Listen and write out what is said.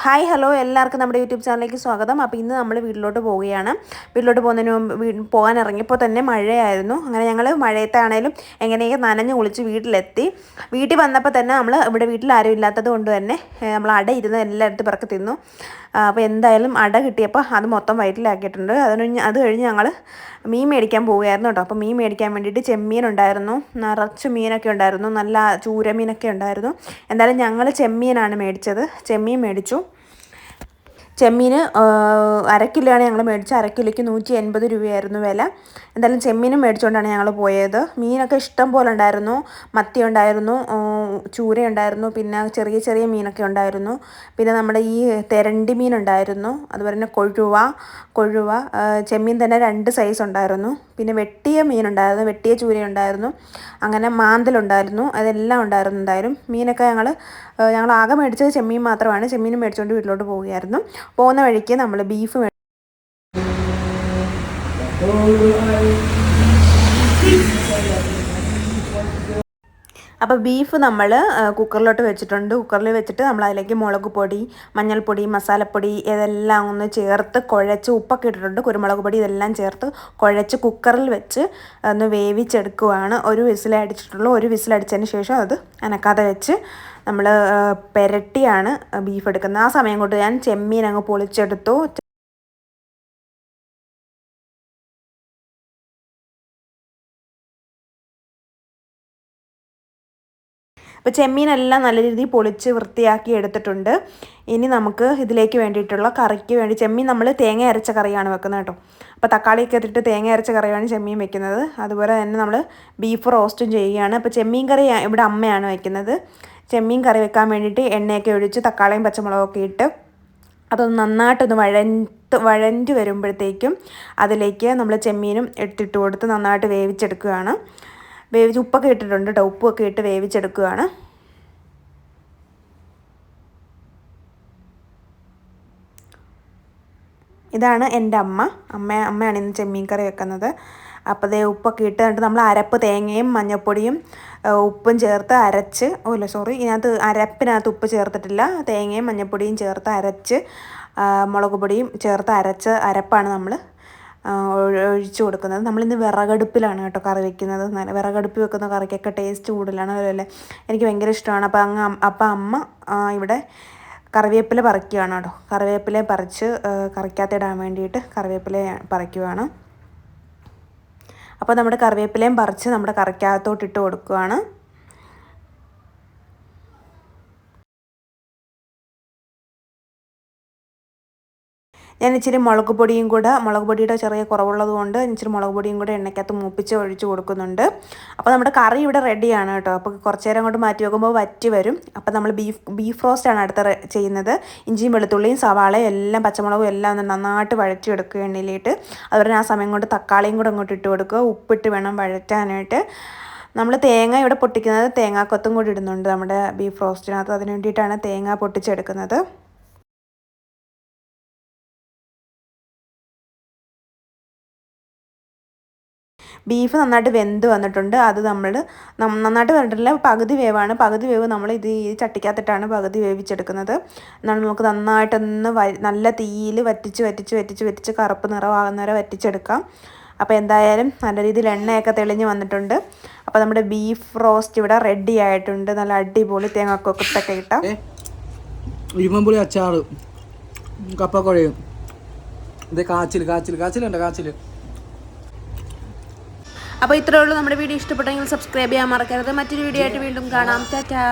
Hi hello. എല്ലാവർക്കും നമ്മുടെ YouTube ചാനലിലേക്ക് സ്വാഗതം. അപ്പോൾ ഇന്ന് നമ്മൾ വീട്ടിലോട്ട് പോവുകയാണ്. വീട്ടിലോട്ട് പോകുന്നതിന് മുമ്പ് പോകാൻ ഇറങ്ങിയപ്പോൾ തന്നെ മഴയായിരുന്നു. അങ്ങനെ ഞങ്ങൾ മഴയത്താണേലും എങ്ങനെയൊക്കെ നനഞ്ഞ് കുളിച്ച് വീട്ടിലെത്തി. വീട്ടിൽ വന്നപ്പോൾ തന്നെ നമ്മൾ ഇവിടെ വീട്ടിൽ ആരും ഇല്ലാത്തത് കൊണ്ട് തന്നെ നമ്മൾ അട ഇരുന്ന് എല്ലായിടത്തും പിറക്കി തിന്നു. അപ്പോൾ എന്തായാലും അട കിട്ടിയപ്പോൾ അത് മൊത്തം വയറ്റിലാക്കിയിട്ടുണ്ട്. അതിന് അത് കഴിഞ്ഞ് ഞങ്ങൾ മീൻ മേടിക്കാൻ പോവുകയായിരുന്നു കേട്ടോ. അപ്പോൾ മീൻ മേടിക്കാൻ വേണ്ടിയിട്ട് ചെമ്മീൻ ഉണ്ടായിരുന്നു. നിറച്ച് മീനൊക്കെ ഉണ്ടായിരുന്നു. നല്ല ചൂരമീനൊക്കെ ഉണ്ടായിരുന്നു. എന്തായാലും ഞങ്ങൾ ചെമ്മീനാണ് മേടിച്ചത്. ചെമ്മീൻ മേടിച്ചു. ചെമ്മീൻ അര കിലോയാണ് ഞങ്ങൾ മേടിച്ചത്. അര കിലോയ്ക്ക് നൂറ്റി എൺപത് രൂപയായിരുന്നു വില. എന്തായാലും ചെമ്മീനും മേടിച്ചുകൊണ്ടാണ് ഞങ്ങൾ പോയത്. മീനൊക്കെ ഇഷ്ടം പോലെ ഉണ്ടായിരുന്നു. മത്തി ഉണ്ടായിരുന്നു. ചൂര ഉണ്ടായിരുന്നു പിന്നെ ചെറിയ ചെറിയ മീനൊക്കെ ഉണ്ടായിരുന്നു. പിന്നെ നമ്മുടെ ഈ തെരണ്ടി മീൻ ഉണ്ടായിരുന്നു അതുപോലെ തന്നെ കൊഴുവ കൊഴുവ ചെമ്മീൻ തന്നെ രണ്ട് സൈസ് ഉണ്ടായിരുന്നു. പിന്നെ വെട്ടിയ മീനുണ്ടായിരുന്നു വെട്ടിയ ചൂരയുണ്ടായിരുന്നു അങ്ങനെ മാന്തലുണ്ടായിരുന്നു അതെല്ലാം ഉണ്ടായിരുന്നു എന്തായാലും. മീനൊക്കെ ഞങ്ങൾ ഞങ്ങൾ ആകെ മേടിച്ചത് ചെമ്മീൻ മാത്രമാണ്. ചെമ്മീൻ മേടിച്ചുകൊണ്ട് വീട്ടിലോട്ട് പോവുകയായിരുന്നു. പോകുന്ന വഴിക്ക് നമ്മൾ ബീഫ് മേ- അപ്പോൾ ബീഫ് നമ്മൾ കുക്കറിലോട്ട് വെച്ചിട്ടുണ്ട്. കുക്കറിൽ വെച്ചിട്ട് നമ്മൾ അതിലേക്ക് മുളക് പൊടി മഞ്ഞൾപ്പൊടി മസാലപ്പൊടി ഇതെല്ലാം ഒന്ന് ചേർത്ത് കുഴച്ച് ഉപ്പൊക്കെ ഇട്ടിട്ടുണ്ട്. കുരുമുളക് പൊടി ഇതെല്ലാം ചേർത്ത് കുഴച്ച് കുക്കറിൽ വെച്ച് ഒന്ന് വേവിച്ചെടുക്കുവാണ്. ഒരു വിസിലടിച്ചിട്ടുള്ളൂ. ഒരു വിസിലടിച്ചതിന് ശേഷം അത് അനക്കാതെ വെച്ച് നമ്മൾ പെരട്ടിയാണ് ബീഫ് എടുക്കുന്നത്. ആ സമയം കൊണ്ട് ഞാൻ ചെമ്മീൻ അങ്ങ് പൊളിച്ചെടുത്തു. അപ്പോൾ ചെമ്മീനെല്ലാം നല്ല രീതിയിൽ പൊളിച്ച് വൃത്തിയാക്കി എടുത്തിട്ടുണ്ട്. ഇനി നമുക്ക് ഇതിലേക്ക് വേണ്ടിയിട്ടുള്ള കറിക്ക് വേണ്ടി ചെമ്മീൻ നമ്മൾ തേങ്ങ അരച്ച കറിയാണ് വെക്കുന്നത് കേട്ടോ. അപ്പോൾ തക്കാളിയൊക്കെ ഇട്ടിട്ട് തേങ്ങ അരച്ച കറിയാണ് ചെമ്മീൻ വെക്കുന്നത്. അതുപോലെ തന്നെ നമ്മൾ ബീഫ് റോസ്റ്റും ചെയ്യുകയാണ്. അപ്പോൾ ചെമ്മീൻ കറി ഇവിടെ അമ്മയാണ് വയ്ക്കുന്നത് ചെമ്മീൻ കറി വെക്കാൻ വേണ്ടിയിട്ട് എണ്ണയൊക്കെ ഒഴിച്ച് തക്കാളിയും പച്ചമുളകൊക്കെ ഇട്ട് അതൊന്ന് നന്നായിട്ടൊന്ന് വഴണ്ട് വഴഞ്ഞ് വരുമ്പോഴത്തേക്കും അതിലേക്ക് നമ്മൾ ചെമ്മീനും എടുത്തിട്ട് കൊടുത്ത് നന്നായിട്ട് വേവിച്ചെടുക്കുകയാണ്. വേവിച്ച് ഉപ്പൊക്കെ ഇട്ടിട്ടുണ്ട് കേട്ടോ ഉപ്പൊക്കെ ഇട്ട് വേവിച്ചെടുക്കുകയാണ്. ഇതാണ് എന്റെ അമ്മ. അമ്മ അമ്മയാണ് ഇന്ന് ചെമ്മീൻ കറി വെക്കുന്നത്. അപ്പോൾ ദേ ഉപ്പൊക്കെ ഇട്ട് എന്നിട്ട് നമ്മൾ അരപ്പ് തേങ്ങയും മഞ്ഞൾപ്പൊടിയും ഉപ്പും ചേർത്ത് അരച്ച് ഓ ഇല്ല സോറി ഇതിനകത്ത് അരപ്പിനകത്ത് ഉപ്പ് ചേർത്തിട്ടില്ല. തേങ്ങയും മഞ്ഞൾപ്പൊടിയും ചേർത്ത് അരച്ച് മുളക് പൊടിയും ചേർത്ത് അരച്ച് അരപ്പാണ് നമ്മൾ ഒഴിച്ചു കൊടുക്കുന്നത്. നമ്മളിന്ന് വിറകടുപ്പിലാണ് കേട്ടോ കറി വെക്കുന്നത്. നല്ല വിറകടുപ്പിൽ വെക്കുന്ന കറിക്കൊക്കെ ടേസ്റ്റ് കൂടുതലാണ്. അതുപോലെ എനിക്ക് ഭയങ്കര ഇഷ്ടമാണ്. അപ്പോൾ അങ്ങ് അപ്പം അമ്മ ഇവിടെ കറിവേപ്പില പറിക്കുകയാണ് കേട്ടോ. കറിവേപ്പില പറിച്ച് കറിക്കകത്തിടാൻ വേണ്ടിയിട്ട് കറിവേപ്പില പറിക്കുകയാണ്. അപ്പോൾ നമ്മുടെ കറിവേപ്പിലയും പറിച്ച് നമ്മുടെ കറിക്കകത്തോട്ട് ഇട്ട് കൊടുക്കുകയാണ്. ഞാൻ ഇച്ചിരി മുളക് പൊടിയും കൂടെ മുളക് പൊടിയുടെ ചെറിയ കുറവുള്ളത് കൊണ്ട് ഇച്ചിരി മുളക് പൊടിയും കൂടെ എണ്ണയ്ക്കകത്ത് മൂപ്പിച്ച് ഒഴിച്ച് കൊടുക്കുന്നുണ്ട്. അപ്പോൾ നമ്മുടെ കറി ഇവിടെ റെഡിയാണ് കേട്ടോ. അപ്പോൾ കുറച്ച് നേരം കൊണ്ട് മാറ്റി വെക്കുമ്പോൾ വറ്റി വരും. അപ്പോൾ നമ്മൾ ബീഫ് ബീഫ് റോസ്റ്റാണ് അടുത്ത ചെയ്യുന്നത്. ഇഞ്ചിയും വെളുത്തുള്ളിയും സവാളയും എല്ലാം പച്ചമുളകും എല്ലാം ഒന്ന് നന്നായിട്ട് വഴറ്റിയെടുക്കുക എണ്ണയിലിട്ട്. അതുപോലെ ആ സമയം കൊണ്ട് തക്കാളിയും കൂടെ അങ്ങോട്ട് ഇട്ട് കൊടുക്കുക. ഉപ്പിട്ട് വേണം വഴറ്റാനായിട്ട്. നമ്മൾ തേങ്ങ ഇവിടെ പൊട്ടിക്കുന്നത് തേങ്ങാക്കൊത്തും കൂടി ഇടുന്നുണ്ട് നമ്മുടെ ബീഫ് റോസ്റ്റിനകത്ത്. അതിന് വേണ്ടിയിട്ടാണ് തേങ്ങ പൊട്ടിച്ചെടുക്കുന്നത്. ബീഫ് നന്നായിട്ട് വെന്ത് വന്നിട്ടുണ്ട്. അത് നമ്മൾ നന്നായിട്ട് വന്നിട്ടില്ല. പകുതി വേവാണ്. പകുതി വേവ് നമ്മൾ ഇത് ഈ ചട്ടിക്കകത്തിട്ടാണ് പകുതി വേവിച്ചെടുക്കുന്നത്. എന്നാൽ നമുക്ക് നന്നായിട്ടൊന്ന് നല്ല തീയിൽ വറ്റിച്ച് വറ്റിച്ച് വറ്റിച്ച് വറ്റിച്ച് കറുപ്പ് നിറമാകുന്ന വരെ വറ്റിച്ചെടുക്കാം. അപ്പോൾ എന്തായാലും നല്ല രീതിയിൽ എണ്ണയൊക്കെ തെളിഞ്ഞ് വന്നിട്ടുണ്ട്. അപ്പോൾ നമ്മുടെ ബീഫ് റോസ്റ്റ് ഇവിടെ റെഡി ആയിട്ടുണ്ട്. നല്ല അടിപൊളി തേങ്ങക്കൊക്കെ ഇട്ട. ഇരുമ്പുളി അച്ചാറ് കപ്പക്കുഴയും ഇത് കാച്ചിൽ കാച്ചിൽ കാച്ചിലുണ്ട് കാച്ചിൽ അപ്പോൾ ഇത്രയേ ഉള്ളൂ. നമ്മുടെ വീഡിയോ ഇഷ്ടപ്പെട്ടെങ്കിൽ സബ്സ്ക്രൈബ് ചെയ്യാൻ മറക്കരുത്. മറ്റൊരു വീഡിയോ ആയിട്ട് വീണ്ടും കാണാം. ടാറ്റാ.